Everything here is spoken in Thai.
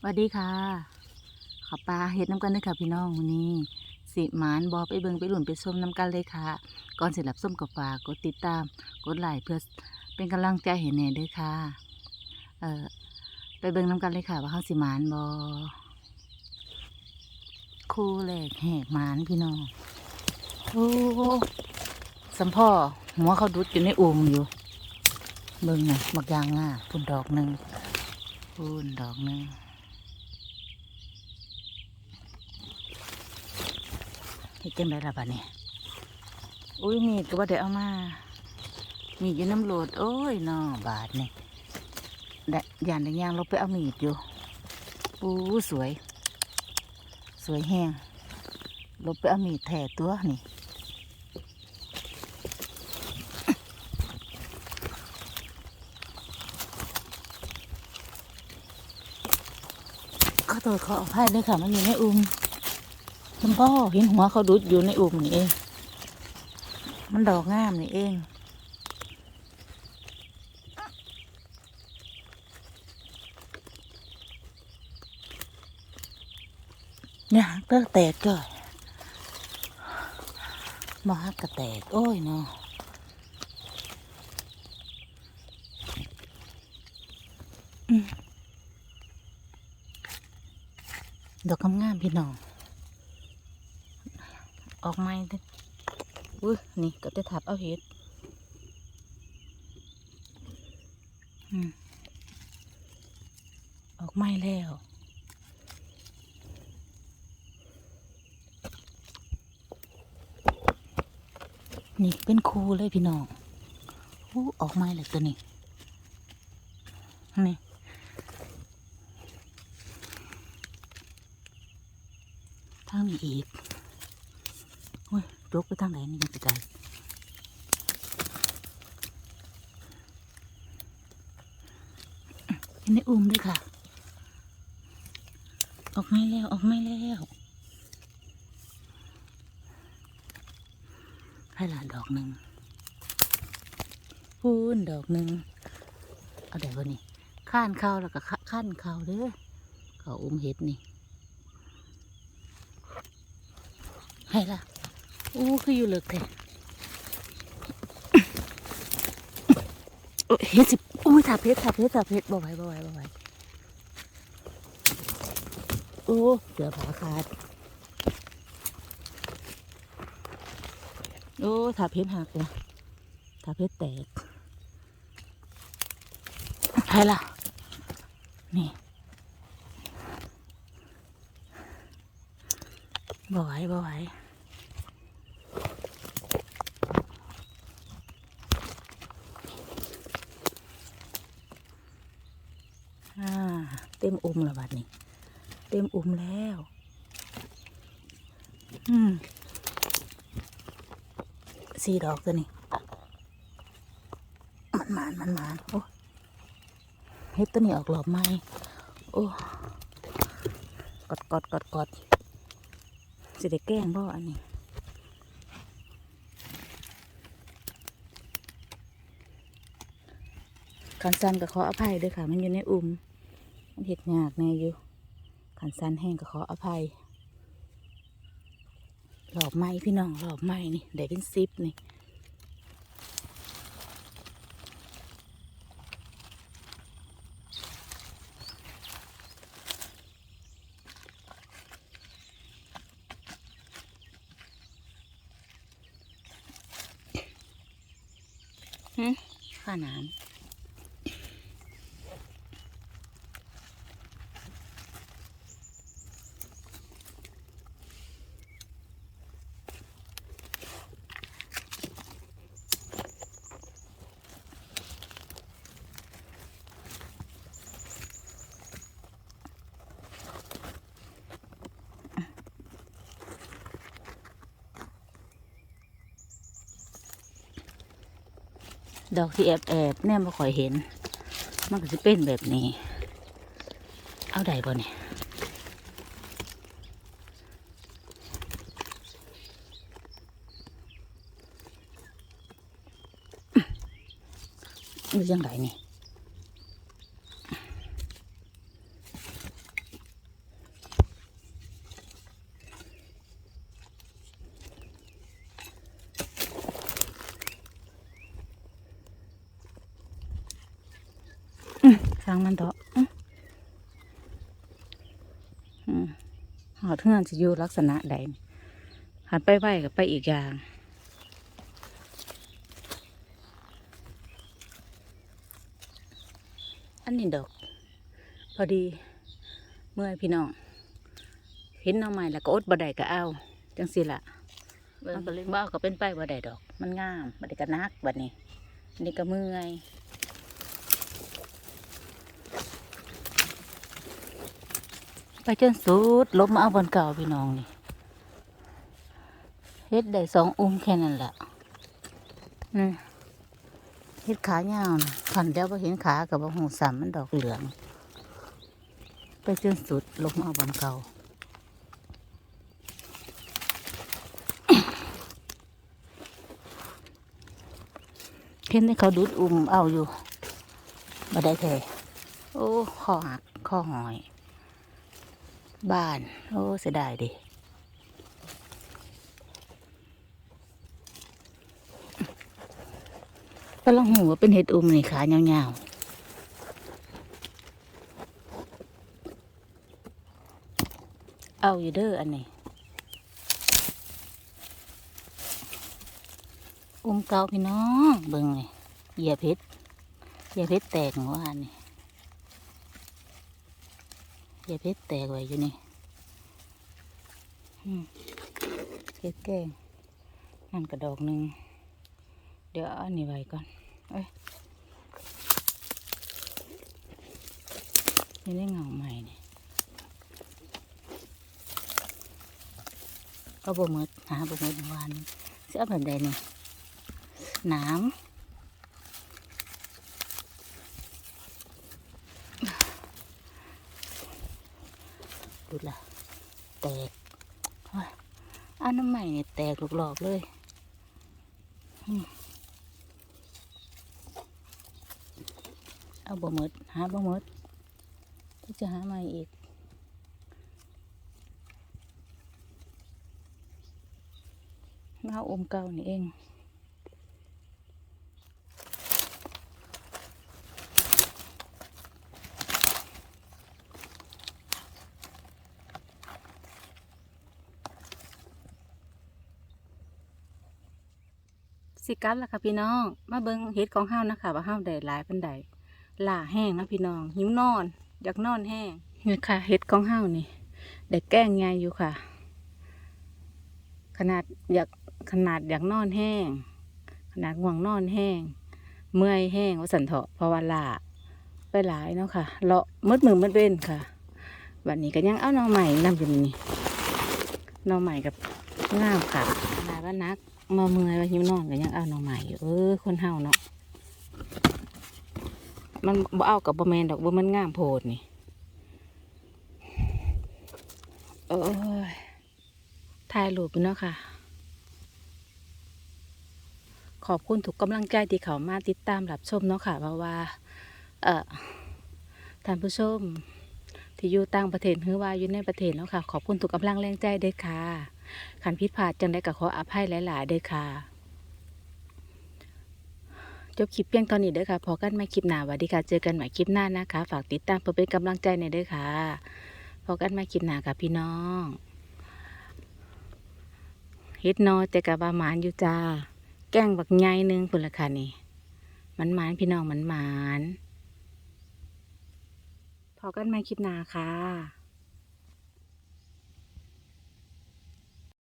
สวัสดีค่ะขับปลาเฮ็ดน้ำกันเลยค่ะพี่น้องวันนี้สิหมานบอไปเบิงไปหลุนไปส้มน้ำกันเลยค่ะ ก่อนเสร็จรับส้มกับฝากกดติดตามกดไลค์เพื่อเป็นกำลังใจให้แน่ด้วยค่ะ เอ่อไปเบิงน้ำกันเลยค่ะ ว่าเขาสิหมานบอคู่แรกแหกหมานพี่น้องโอ้สัมพ่อหัวเขาดุดอยู่ในอุ่มอยู่ เบิงน่ะบักยางอะพุ่นดอกหนึ่งพุ่นดอกหนึ่ง เฮ็ดจังไดล่ะบัดนี้อุ้ยมีดก็บ่ได้เอามา มีดอยู่น้ำโหลดโอ้ยนอบาดนี่ได้ยานได้ย่างลบไปเอามีดอยู่ปูสวย สวยแห้งลบไปเอามีดแถตัวนี่ขอโทษขออภัยด้วยค่ะมันอยู่ในอุ้ม คุณพ่อเห็นหัวเขาดุดอยู่ในอุ่มนี่เอง มันดอกงามนี่เองเนี่ยเลิกแตกก็มาฮักกระแตก โอ้ยเนาะอืมดอกงามๆพี่น้อง ออกไม้เด้ออุ้ยนี่ก็จะทับเอาเห็ดอออกไม้แล้วนี่เป็นคูเลยพี่น้องอู้ออกไม้เลยตัวนี้ นี่ ทางนี้อีก โอ้ยยกไปทางไหนนี่ยังไกลเห็นในอุ้มด้วยค่ะ ออกไม่แล้ว ออกไม่แล้วให้หลานดอกหนึ่งพูนดอกหนึ่งเอาเดี๋ยวก่อนนี่ข้านเข้าแล้วก็ขขั้นเข้าเด้อเขาอุ้มเห็ดนี่ให้ล่ะ อู้คืออยู่เลิกแท้โอ้ยเฮ็ดสิอุ้ยถาเพชรถาเพชรถาเพชรบ่ไหวบ่ไหวบ่ไหวโอ้เสือผาขาด โอ้ถาเพชรหักเลยถาเพชรแตกให้ล่ะ นี่บ่ไหวบ่ไหว อ่าเต็มอุ้มแล้วบัดนี้ เต็มอุ้มแล้ว อืมสี่ดอกตัวนี้ มันหมานมันหมานโอ้เฮ็ดตัวนี้ออกหลอบไหมโอ้กดกดกดกดสิได้แกล้งบ่อันนี้ขันสันก็ขออภัยด้วยค่ะ มันอยู่ในอุ้ม มันเห็ดยากแน่อยู่ขันสันแห้งก็ขออภัยหลอบไม้พี่น้องหลอบไม้นี่ได้เป็นซิปนี่หึข้าน้ำ ดอกที่แอบแอบแน่มาค่อยเห็น มันก็จะเป็นแบบนี้ เอาได้บ่เนี่ยหรือยังไงนี่ สร้างมันเถอะอื้ออืมหอดเทือนจะอยู่ลักษณะใดนี่หันไปไหวกับไปอีกอย่างอันนี้ดอก พอดีเมื่อยพี่น้องเห็นหน้องใหม่แล้วก็อดบ่ได้ก็เอาจังสิละมันก็เลยบ่เอาก็เป็นไปบ่ได้ดอก มันงามบ่ได้ก็นักบัดนี้อันนี้ก็เมื่อย ไปจนสุดลบมาเอาบนเก่าพี่น้องนี่เฮ็ดได้สองอุ้มแค่นั้นแหละนี่เฮ็ดขายาวนะขันเดียวพอเห็นขากับหูสามมันดอกเหลือง ไปจนสุดลบมาเอาบนเก่าเห็นที่เขาดูดอุ้มเอาอยู่มาได้แท้โอ้คอหักคอหอย บ้าน โอ้เสียดายดิก็ลังหูว่าเป็นเห็ดอุ้มนี่ขายาวๆเอาอยู่เด้ออันนี้ อุ้มเกาพี่น้องเบิ่งเลยเหยียบเพชรเหยียบเพชรแตกหัวอันนี้ ยียเพชรแตกไว้อยู่นี่เพชรแกงนั่นกระดอกหนึ่งเดี๋ยวอันนี้ไว้ก่อน เอ้ยนี่ได้เงาใหม่เนี่ยก็บ่มดหาบ่มดเมื่อวานนี้สิเอาแบบใดเนี่ยน้ำ ดูละแตกอันน้ำใหม่เนี่ยแตกหลอกๆเลยเอาบ่มดหาบ่มดที่จะหาใหม่อีกมาเอาอมเก่านี่เอง สิกัดล่ะค่ะพี่น้อง มาเบิ่งเห็ดของเฮานะคะว่าเฮาได้หลายปานใดล่าแห้งนะพี่น้องหิวนอนอยากนอนแห้งนี่ค่ะเห็ดของเฮานี่ได้แกล้งใหญ่อยู่ค่ะ ขนาดอยากขนาดอยากนอนแห้ง ขนาดง่วงนอนแห้ง เมื่อยแห้งว่าสันเถาะเพราะว่าล่าไปหลายเนาะค่ะเลาะมืดมือมืดเว้นค่ะวันนี้ก็ยังเอาน้องใหม่นำอยู่นี่น้องใหม่กับงามค่ะนาดว่านัก มาเมื่อยว่าหิวนอนก็ยังเอาหน่อใหม่อยู่เออคนเฮาเนาะมันบ่เอากับบ่แมนดอกบ่มันงามโพดนี่โอ้ยถ่ายรูปเนาะค่ะ ขอบคุณทุกกำลังใจที่เขามาติดตามรับชมเนาะค่ะเพราะว่า เอ่อท่านผู้ชม ที่อยู่ต่างประเทศหรือว่าอยู่ในประเทศเนาะค่ะ ขอบคุณทุกกำลังแรงใจเด้อค่ะขันผิดพลาดจังได้ก็ขออภัยหลาย ๆ เด้อค่ะ จบคลิปเพียงตอนนี้เด้อค่ะ พอกันใหม่คลิปหน้าวัสดีค่ะ เจอกันใหม่คลิปหน้านะคะ ฝากติดตามเพื่อเป็นกำลังใจในเด้อค่ะ พอกันใหม่คลิปหน้าค่ะพี่น้องเฮ็ดนอยแต่กะบาหมานอยู่จ้า แกล้งบักใหญ่หนึงพุ่นละค่ะนี่มันหมานพี่น้องมันหมาน พอกันใหม่คลิปหน้าค่ะ